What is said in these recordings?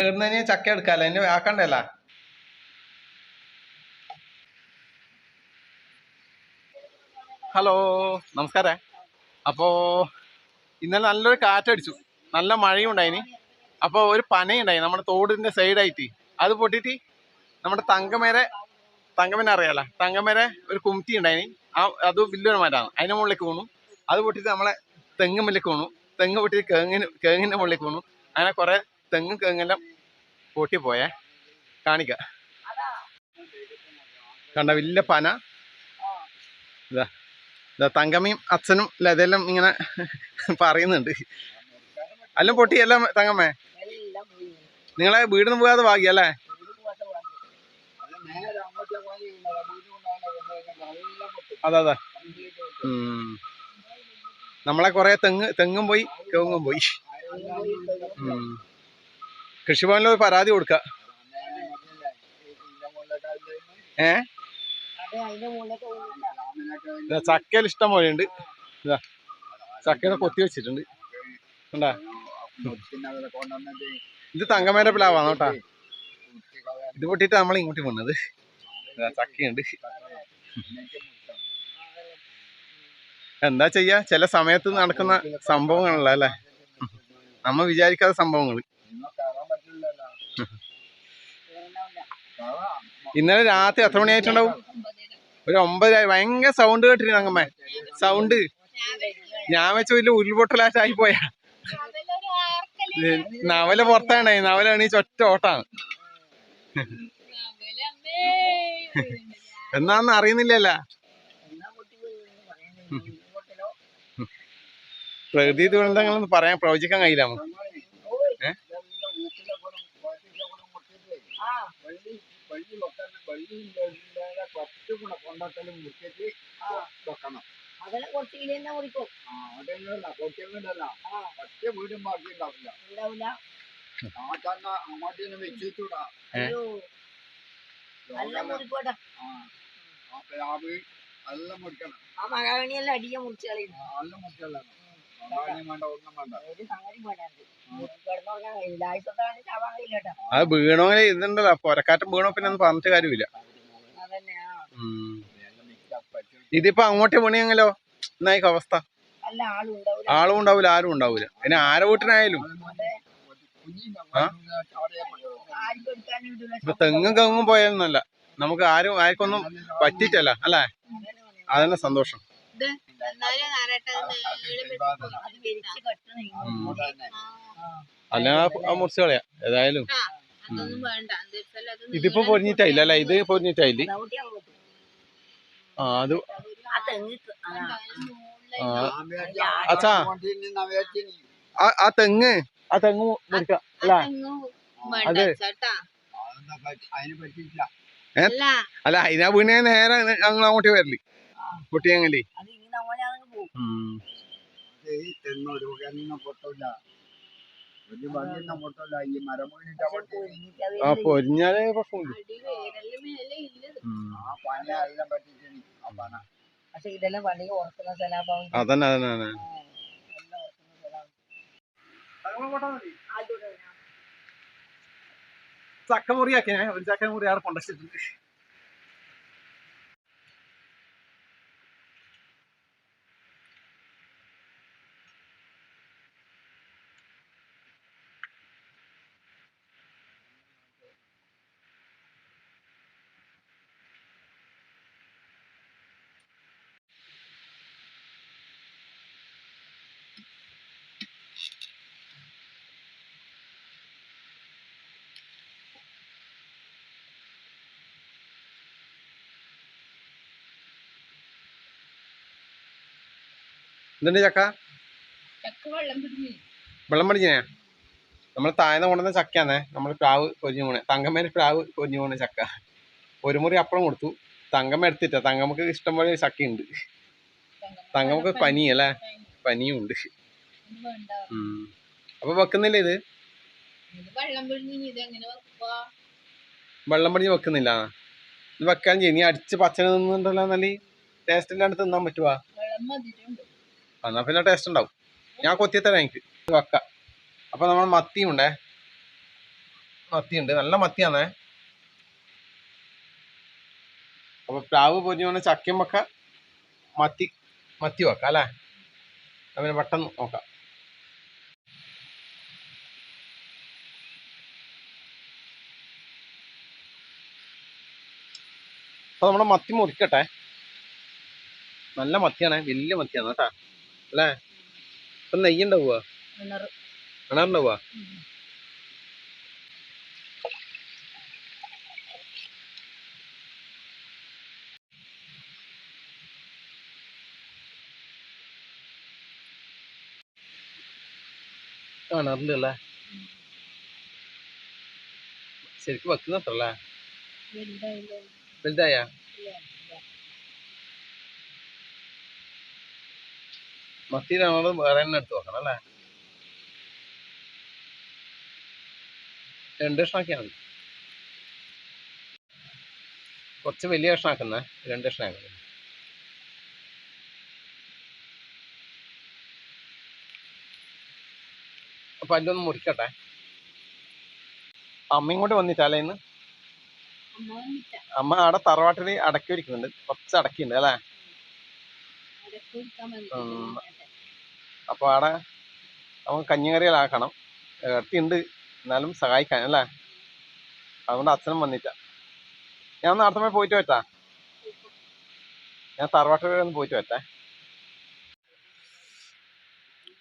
ഇടുന്നതിന് ചക്ക എടുക്കാല്ലോ? എന്നെ ആക്കണ്ടല്ല ഹലോ നമസ്കാരം. അപ്പോ ഇന്നലെ നല്ലൊരു കാറ്റടിച്ചു. നല്ല മഴയും ഉണ്ടായിന്. അപ്പോൾ ഒരു പനയുണ്ടായി നമ്മുടെ തോടിന്റെ സൈഡായിട്ട്. അത് പൊട്ടിയിട്ട് നമ്മുടെ തങ്കമേരെ തങ്കമേനെ അറിയാലോ? തങ്കമേരെ ഒരു കുമിത്തി ഉണ്ടായിന്. ആ അത് വലിയൊരു മരമാണ് അതിന്റെ മുകളിലേക്ക് വീണു. അത് പൊട്ടിയിട്ട് നമ്മളെ തെങ്ങ് മുന്നിലേക്ക് വീണു. തെങ്ങ് പൊട്ടി കേങ്ങിന് കേങ്ങിന്റെ മുകളിൽ വീണു. അങ്ങനെ കുറെ തെങ്ങും കേങ്ങെല്ലാം പൊട്ടിപ്പോയേ കാണിക്ക. കണ്ട വലിയ പന. ഇതാ തങ്കമ്മയും അച്ഛനും അല്ല ഇതെല്ലാം ഇങ്ങനെ പറയുന്നുണ്ട്. എല്ലാം പൊട്ടിയല്ല തങ്കമ്മേ? നിങ്ങളെ വീടിന് പോകാതെ ഭാഗ്യല്ലേ അതെ അതെ. ഉം. നമ്മളെ കുറേ തെങ്ങ് തെങ്ങും പോയി കേങ്ങും പോയി. കൃഷിഭവനിൽ ഒരു പരാതി കൊടുക്ക. ഏ? ചക്കയിൽ ഇഷ്ടം പോലെ ഉണ്ട് ഇതാ കൊത്തി വെച്ചിട്ടുണ്ട്. ഉണ്ടാ ഇത് തങ്കമേന്റെ പ്ലാവാണ് കേട്ടാ ഇത് പൊട്ടിട്ട് നമ്മൾ ഇങ്ങോട്ട് വന്നത് ചക്കയുണ്ട്. എന്താ ചെയ്യാ? ചില സമയത്ത് നടക്കുന്ന സംഭവങ്ങളല്ല? അല്ലേ? നമ്മ വിചാരിക്കാത്ത സംഭവങ്ങൾ ഇന്നലെ രാത്രി എത്ര മണിയായിട്ടുണ്ടാവും? ഒരു ഒമ്പതായി ഭയങ്കര സൗണ്ട് കേട്ടിരുന്നു അങ്ങമ്മ സൗണ്ട് ഞാൻ വെച്ച വലിയ ഉരുൾപൊട്ടലാറ്റായി പോയാ. നവല പുറത്താണ്ടായി നവല എണീച്ച് ഒറ്റ ഓട്ടാണ്. എന്നാന്ന് അറിയുന്നില്ലല്ല. പ്രകൃതി ദുരന്തങ്ങളൊന്നും പറയാൻ പ്രവചിക്കാൻ കഴിയില്ല നമുക്ക്. ആ. അങ്ങോട്ടേന്ന് അടിയ? അയ്യോ. നല്ല അത് വീണോ ഇതുണ്ടല്ലോ. പൊരക്കാറ്റം വീണോ പിന്നെ ഒന്നും പറഞ്ഞിട്ട് കാര്യമില്ല. ഇതിപ്പോ അങ്ങോട്ട് വീണിയെങ്കിലോ? എന്നായി അവസ്ഥ? ആളും ഉണ്ടാവില്ല ആരും ഉണ്ടാവില്ല പിന്നെ ആരെ വീട്ടിനായാലും? ഇപ്പൊ തെങ്ങും കങ്ങും പോയാലൊന്നല്ല നമുക്ക് ആരും ആർക്കൊന്നും പറ്റിയിട്ടല്ല അല്ലേ? അതന്നെ സന്തോഷം. അത് വലിച്ച് കെട്ടണം അല്ല ആ മുറിച്ച് കളയാ ഏതായാലും. ഇതിപ്പോ പൊരിഞ്ഞിട്ടായില്ല അല്ല? ഇത് പൊരിഞ്ഞിട്ടായില്ല. ആ അത് അച്ഛാ. ആ- തെങ്ങ്. ആ തെങ്ങ് മുറിക്കാം. അല്ല? അതെ. അല്ല. അതിനാ വീണ നേരെ ഞങ്ങൾ അങ്ങോട്ട് വരൽ. പൊട്ടിയെങ്കിലേ ഒരു എണ്ണം പൊട്ടില്ല ഒരു ഭംഗിയൊന്നും പൊട്ടില്ല ഈ ആ പൊരിഞ്ഞാലേ ഉം. ആ പന എല്ലാം പറ്റിച്ചു ആ പന പക്ഷെ ഇതെല്ലാം പണി ഉറക്കുന്ന സ്ഥലം അതന്നെ അതന്നെ അതന്നെ. ചക്ക മുറിയാക്കി. ഞാൻ ഒരു ചക്കമുറി ആറ് അവിടെ എന്തുണ്ട് ചക്ക? വെള്ളം പഠിച്ചേ നമ്മൾ താഴ്ന്ന കൊണ്ടുവന്ന ചക്കയാന്നേ. നമ്മൾ പ്രാവ് കൊഞ്ഞു പോണേ തങ്കമ്മേന് പ്രാവ് കൊഞ്ഞു പോണ ചക്ക. ഒരു മുറി അപ്പുറം കൊടുത്തു. തങ്കമ്മ എടുത്തിട്ട. തങ്കമ്മക്ക് ഇഷ്ടംപോലെ ചക്കയുണ്ട്. തങ്കമ്മക്ക് പനി. അല്ലേ പനിയും ഉണ്ട്. അപ്പൊ വെക്കുന്നില്ല ഇത്? വെള്ളം പടിഞ്ഞ് വെക്കുന്നില്ല. ഇത് വെക്കാൻ ചെയ്യും. നീ അടിച്ച് പച്ചന നിന്നുണ്ടല്ലോ നല്ല ടേസ്റ്റ് ഇല്ലാണ്ട് തിന്നാൻ പറ്റുവാ. വെള്ളം മതിട്ടുണ്ട് എന്നാ പിന്നെ ടേസ്റ്റ് ഉണ്ടാവും. ഞാൻ കൊത്തിത്തരാം എനിക്ക് വക്ക വെക്കാം. അപ്പൊ നമ്മൾ മത്തിയുണ്ടേ മത്തിയുണ്ട്. നല്ല മത്തിയാണേ അപ്പൊ പ്ലാവ് പൊരിഞ്ഞോണ്ട് ചക്കയും വെക്ക. മത്തി മത്തി വക്ക അല്ലേ? അവന് പെട്ടെന്ന് നോക്കാം. അപ്പൊ നമ്മുടെ മത്തി മുറിക്കട്ടെ. നല്ല മത്തിയാണ്. വലിയ മത്തിയാണ് കേട്ടാ. അല്ലേ? ഇപ്പൊ നെയ്യുണ്ടാവുക ഉണറ് കിണറുണ്ടാവുക കിണറിന്റെ അല്ലേ? ശരിക്കും വെക്കുന്ന അത്ര അല്ലേ വലുതായില്ലേ? വലുതായ? മത്തി നമ്മൾ വേറെ തന്നെ എടുത്ത് വെക്കണം അല്ലേ? രണ്ട് കഷ്ണാക്കിയാൽ മതി. കുറച്ച് വലിയ കഷ്ണാക്കുന്നേ രണ്ട് കഷ്ണാക്കുന്നത് അപ്പൊ അതിലൊന്ന് മുറിക്കട്ടെ. അമ്മയും കൂടെ വന്നിട്ടല്ലേ ഇന്ന്? അമ്മ അവിടെ തറവാട്ടിൽ അടക്കി ഒരുക്കുന്നുണ്ട് കുറച്ച് അടക്കിണ്ട് അല്ലേ? അവിടെ കൊടുക്കാൻ ഉം. വന്നിട്ട് അപ്പൊ അവിടെ നമുക്ക് കഞ്ഞിക്കറികളാക്കണം ഇറത്തിയുണ്ട് എന്നാലും സഹായിക്കാൻ അല്ലേ? അതുകൊണ്ട് അച്ഛനും വന്നിട്ട ഞാൻ ഒന്ന് അടുത്ത പോയിട്ട് പറ്റാ ഞാൻ തറവാട്ടിൽ വരെ ഒന്ന് പോയിട്ട് പറ്റേ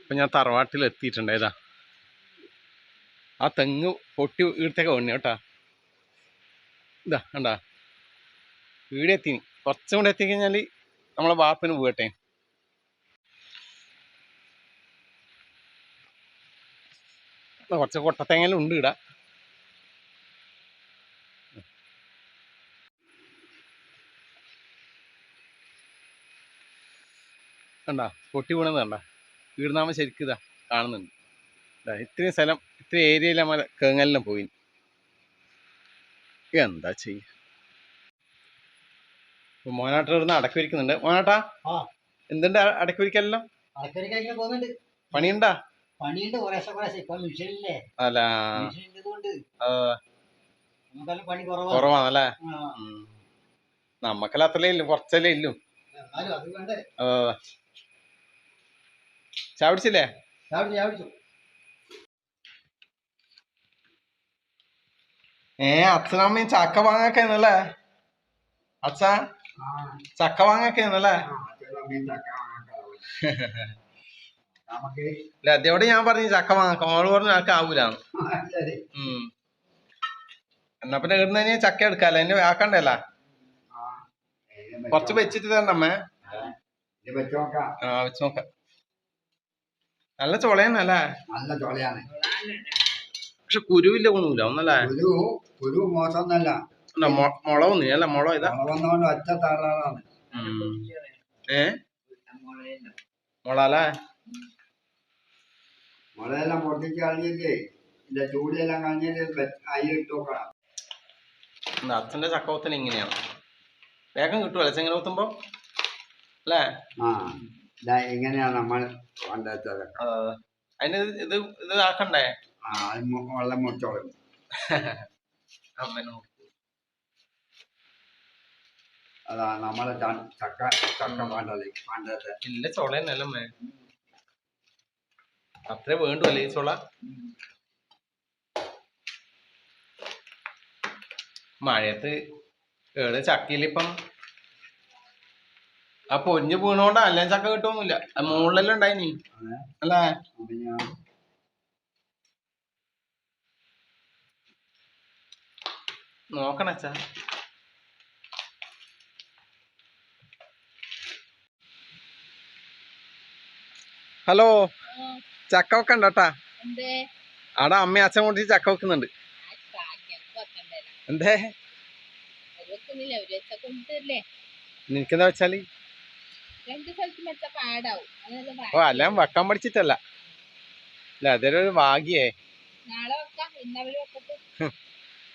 ഇപ്പൊ ഞാൻ തറവാട്ടിൽ എത്തിയിട്ടുണ്ട് ഏതാ? ആ തെങ്ങ് പൊട്ടി വീടത്തേക്ക് വേണ്ടി കേട്ടാ. ഇതാ കണ്ടാ? വീടെത്തി കുറച്ചും കൂടെ എത്തിക്കഴിഞ്ഞാൽ നമ്മളെ വാപ്പിന് വീട്ടെ കുറച്ച് കൊട്ടത്തേങ്ങലും ഉണ്ട് ഇടാ. കണ്ട പൊട്ടി വീണത് കണ്ട. വീടുന്നാമ ശരിക്കും ഇതാ കാണുന്നുണ്ട്. ഇത്രയും സ്ഥലം ഇത്രയും ഏരിയയിൽ നമ്മൾ കേങ്ങലിനും പോയി. എന്താ ചെയ്യ? ഇപ്പൊ മോനാട്ട ഇവിടുന്ന് അടക്കി വരിക്കുന്നുണ്ട് മോനാട്ടാ. എന്തുണ്ട് അടക്കി വരിക്കലെല്ലാം പണിയുണ്ടാ? പണിയുണ്ട് കുറേശ്ശെ കുറേശ്ശെ. ഇപ്പൊ മിഷനില്ലേ? അല്ല. മെഷീൻ കൊണ്ട് നമുക്കെല്ലാം പണി കുറവാണ്. കുറവാണല്ലേ. നമ്മക്കെല്ലാം അത്രലേ ഇല്ലു കുറച്ചല്ലേ ഇല്ലു. എന്നാലും അത് വേണ്ടേ? ആ. ചായ പിടിച്ചില്ലേ ചാവിടിച്ചു ചാവിടിച്ചു ഏ അച്ഛനമ്മയും ചക്ക വാങ്ങാക്കന്നല്ലേ അച്ഛ ആ. ചക്ക വാങ്ങാക്കന്നല്ലേ ആ, അച്ഛനും അമ്മയും ചക്ക വാങ്ങാൻ നമുക്ക് അല്ല അതോടെ ഞാൻ പറഞ്ഞു ചക്ക വാങ്ങാം മോൾ പറഞ്ഞു ചക്ക ആവൂല. ശരി. എന്നാ പിന്നെ ഇടുന്ന ഇനി ചക്ക എടുക്കാല്ല? എന്നെ ആക്കണ്ടല്ല? കൊറച്ച് വെച്ചിട്ട് തരണമ്മേ അമ്മേ. ആ വെച്ച് നോക്കാം. നല്ല ചൊളയന്നല്ലേ നല്ല ചൊളയാണ്. പക്ഷെ കുരുവില്ല ഒന്നുമില്ല ഒന്നല്ലേ? കുരു കുരു മോശമൊന്നല്ല. അല്ല, മുള ഒന്നും അല്ല? മുള ഇതാ? മുളകൊന്നുകൊണ്ട് ഒറ്റ താറാറാണ്. ഉം. ഏ? മുള അല്ലേ? മുളയെല്ലാം പൊട്ടിച്ച് കളഞ്ഞിട്ട് ഇതിന്റെ ചൂടിയെല്ലാം കളഞ്ഞിട്ട് അരി ഇട്ട് നോക്കണം എന്നാ അച്ഛന്റെ ചക്കവത്തിന് ഇങ്ങനെയാണ്. വേഗം കിട്ടുമല്ലോ ചെങ്ങനെ കുത്തുമ്പോ? അല്ലേ? ആ ഇങ്ങനെയാണ് നമ്മൾ കൊണ്ടുവച്ചത് അതിന് ഇത് ഇത് ആക്കണ്ടേ ആ വെള്ളം മുറിച്ചോളും. അമ്മേനോ അതാ നമ്മളെ ചക്ക ചക്ക വേണ്ടത് പാണ്ടത്തെ ഇല്ല ചൊള തന്നെയല്ലേ അമ്മേ അത്രേ വേണ്ടു അല്ലേ ചോള? മഴയത്ത് ഏട് ചക്കയിലിപ്പം ആ പൊഞ്ഞു വീണോണ്ടാ അല്ല ചക്ക കിട്ടുമൊന്നുമില്ല മുകളിലെല്ലാം ഉണ്ടായിനി. അല്ലേ? നോക്കണ ഞാൻ ഹലോ. ചക്ക വെക്കണ്ട കേട്ടാ അവിടെ അമ്മ അച്ഛൻ കൊണ്ട് ചക്ക വെക്കുന്നുണ്ട് എന്തേ നിനക്കെന്താ വെച്ചാൽ? ഓ അല്ല വെക്കാൻ പഠിച്ചിട്ടല്ല. അല്ല അതൊരു ഭാഗ്യേ.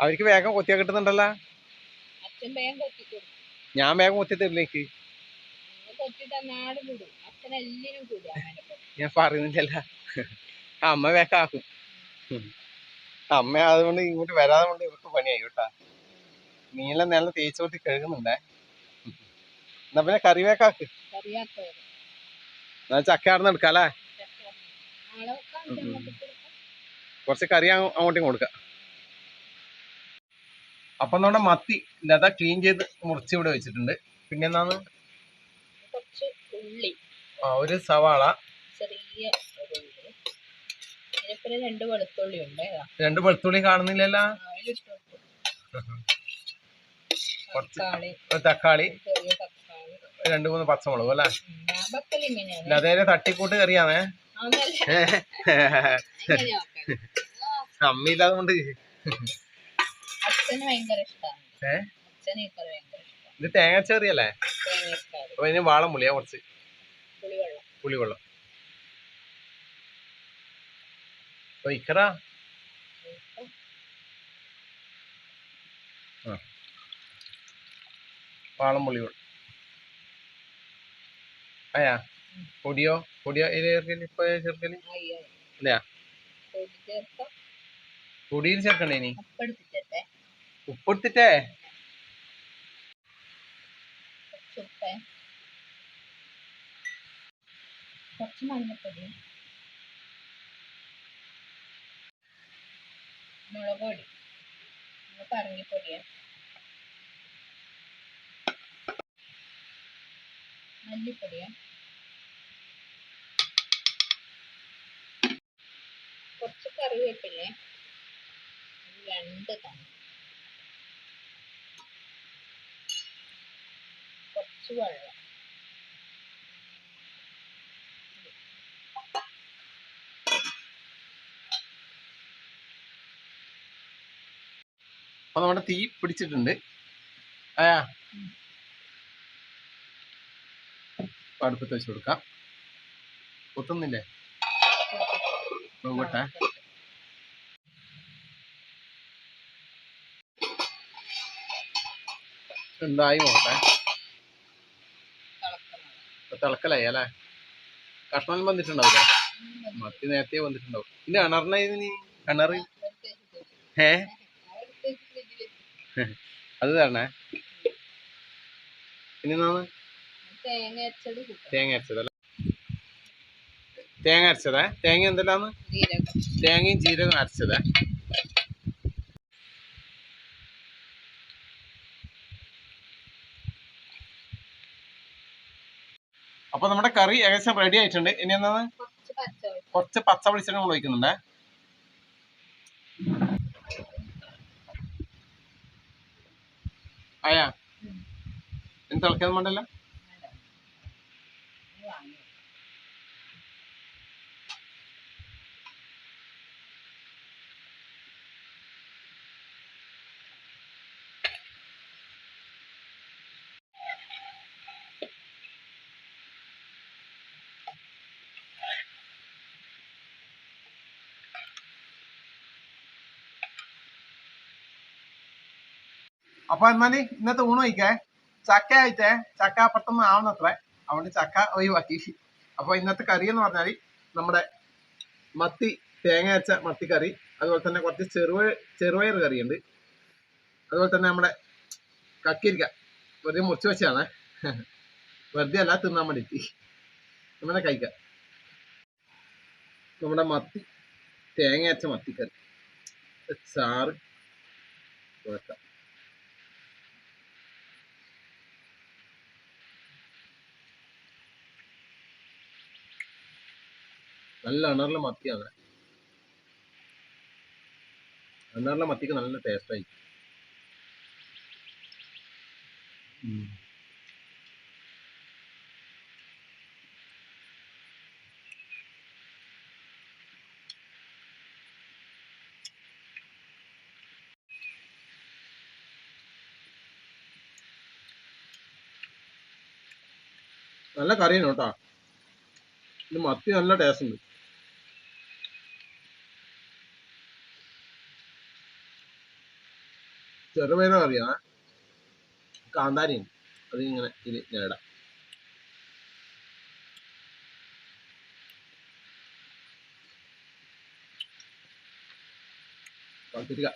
അവർക്ക് വേഗം കൊത്തിയാ കിട്ടുന്നുണ്ടല്ലോ. ഞാൻ വേഗം കൊത്തി തരില്ലേക്ക് കൊത്തി തന്നാട് കൂടും. അച്ഛൻ എല്ലാരും കൂടും ഞാൻ പറയുന്നില്ലല്ല. ആ, അമ്മ വേക്കാക്കും അമ്മ അതുകൊണ്ട് ഇങ്ങോട്ട് വരാതെ കൊണ്ട് ഇവർക്ക് പണിയായി കേട്ടാ. നീല നല്ല തേച്ചോട്ടി കഴുകുന്നുണ്ടേ. എന്നാ പിന്നെ കറിവേക്കാക്ക് വേക്കാക്ക് എന്നാ ചക്ക ആടുന്ന് എടുക്കാം അല്ലേ? നാളെ വെക്കാം ഉം, ഉം. ഇങ്ങോട്ട് കൊടുക്കാം. കുറച്ച് കറി അങ്ങോട്ടും കൊടുക്കാം അപ്പൊ നമ്മുടെ മത്തി ലത ക്ലീൻ ചെയ്ത് മുറിച്ച് ഇവിടെ വെച്ചിട്ടുണ്ട്. പിന്നെ എന്താണ് കുറച്ച് ഉള്ളി. ആ, ഒരു സവാള. ചെറിയ ഇതിനിപ്പം രണ്ട് വെളുത്തുള്ളി ഉണ്ട് രണ്ട് വെളുത്തുള്ളി കാണുന്നില്ലല്ലോ? തക്കാളി. രണ്ടു മൂന്ന് പച്ചമുളക് അല്ലേ? അതേ തട്ടിക്കൂട്ട് കറിയാണേ. അമ്മയില്ലാതെ കൊണ്ട് ഇത് തേങ്ങാച്ചേറിയല്ലേ ചെറിയല്ലേ അപ്പൊ ഇതിന് വാളം പുളിയാ കുറച്ച് പുളിവെള്ളം. അപ്പൊ ഇക്കറ വാളം പുളിവെള്ളം അയാ പൊടിയോ? പൊടിയോ? ഇത് ചേർക്കൽ ഇപ്പൊ ചേർക്കൽ ചേർക്കാം പൊടിയിൽ ചേർക്കണ്ടേ ഇനി? ഉപ്പെടുത്തിട്ടെ. ഉപ്പെടുത്തിട്ടേ? കുറച്ച് ഉപ്പേ. കുറച്ച് മഞ്ഞപ്പൊടി. മുളക് പൊടി. നമ്മൾ പറങ്ങിപ്പൊടിയ മല്ലിപ്പൊടിയ. കുറച്ച് കറിവേപ്പില്ലേ രണ്ട് തന്നെ കുറച്ച് വെള്ളം. അപ്പൊ നമ്മുടെ തീ പിടിച്ചിട്ടുണ്ട്. ആ. അടുപ്പത്ത് വെച്ച് കൊടുക്കാം. കൊത്തുന്നില്ലേ നോക്കട്ടെ എന്തായി നോക്കട്ടെ തിളക്കലായി അല്ലേ? കഷ്ണം വന്നിട്ടുണ്ടാവില്ല? മത്തി നേരത്തെ വന്നിട്ടുണ്ടാവും. ഇല്ല കിണറിനെ കിണറ് ഏ? അത് തരണേ പിന്നെന്താണ്? തേങ്ങ അരച്ചത് തേങ്ങ അരച്ചതല്ലേ തേങ്ങ അരച്ചതേ? തേങ്ങ എന്തെല്ലാന്ന്? തേങ്ങയും ജീരകം അരച്ചതേ? അപ്പൊ നമ്മുടെ കറി ഏകദേശം റെഡി ആയിട്ടുണ്ട്. ഇനി എന്താണ്? കുറച്ച് പച്ച വെളിച്ചെണ്ണ നമ്മൾ ഒഴിക്കുന്നുണ്ടേ? ആയാ. ഇനി തിളക്കാൻ അപ്പൊ എന്നാൽ ഇന്നത്തെ ഊണ് കഴിക്കേ? ചക്ക ആയിട്ടേ ചക്ക അപ്പുറത്തൊന്നും ആവുന്നത്രേ. അതുകൊണ്ട് ചക്ക ഒഴിവാക്കി. അപ്പൊ ഇന്നത്തെ കറി എന്ന് പറഞ്ഞാൽ നമ്മുടെ മത്തി തേങ്ങ അരച്ച മത്തി കറി. അതുപോലെ തന്നെ കുറച്ച് ചെറുപയർ ചെറുപയർ കറിയുണ്ട്. അതുപോലെ തന്നെ നമ്മുടെ കക്കിരിക്ക. വെറുതെ മുറിച്ച് വെച്ചാണ് വെറുതെ അല്ല തിന്നാൻ വേണ്ടിയിട്ട്. നമ്മുടെ കഴിക്കാം നമ്മുടെ മത്തി തേങ്ങ അരച്ച മത്തിക്കറി ചാറ് വെക്കാം നല്ല അണറിലെ മത്തിയാണ് അണറിലെ മത്തിക്ക് നല്ല ടേസ്റ്റായി നല്ല കറിയാണ് കേട്ടോ. ഇത് മത്തി നല്ല ടേസ്റ്റ് ഉണ്ട്. ചെറുപയർ അറിയാം കാന്താരിയുണ്ട് അത് ഇങ്ങനെ ഇത് നേടാം പഴുത്തിരിക്ക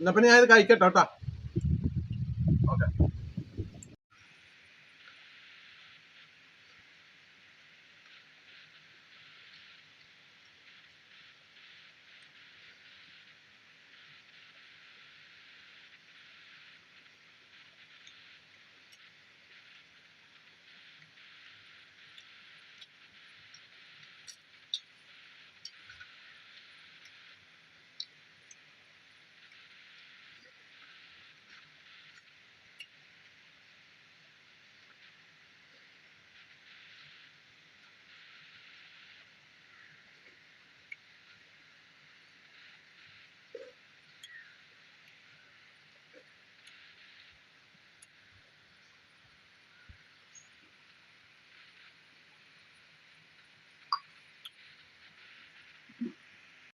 എന്നാ പിന്നെ ഞാൻ ഇത് കഴിക്കട്ടോ കേട്ടോ.